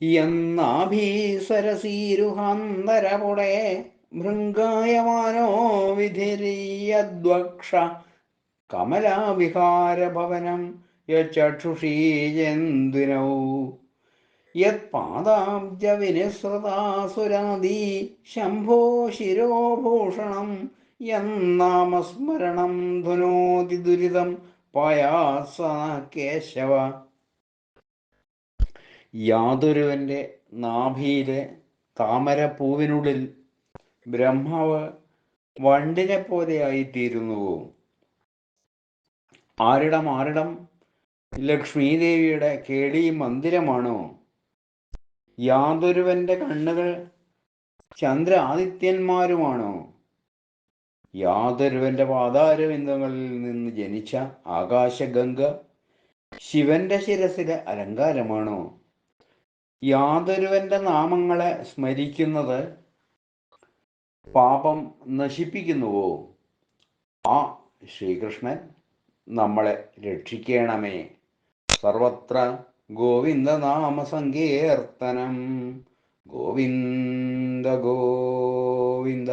എന്നാഭീസരസീരുഹാന്തരപുടേ ഭൃംഗായമാനോ വിധിരീയദ്വക്ഷ കമലാവിഹാരഭവനം യചക്ഷുഷീജന്തുനൗ യത്പാദാബ്ജവിനിസൃതാസുരാദീ ശംഭോ ശിരോഭൂഷണം യന്നാമസ്മരണം ധുനോതി ദുരിതം പയാസന കേശവ. യാതൊരുവന്റെ നാഭിയിലെ താമരപ്പൂവിനുള്ളിൽ ബ്രഹ്മാവ് വണ്ടിനെ പോലെയായിത്തീരുന്നുവോ ആരിടം ആരിടം ലക്ഷ്മീദേവിയുടെ കേളി മന്ദിരമാണോ? യാതൊരുവന്റെ കണ്ണുകൾ ചന്ദ്ര ആദിത്യന്മാരുമാണോ യാതൊരുവന്റെ പാതാരവിന്ദങ്ങളിൽ നിന്ന് ജനിച്ച ആകാശഗംഗ ശിവന്റെ ശിരസിലെ അലങ്കാരമാണോ? യാതൊരുവന്റെ നാമങ്ങളെ സ്മരിക്കുന്നത് പാപം നശിപ്പിക്കുന്നുവോ? ആ ശ്രീകൃഷ്ണൻ നമ്മളെ രക്ഷിക്കണമേ. സർവത്ര ഗോവിന്ദ നാമസങ്കീർത്തനം ഗോവിന്ദ ഗോവിന്ദ.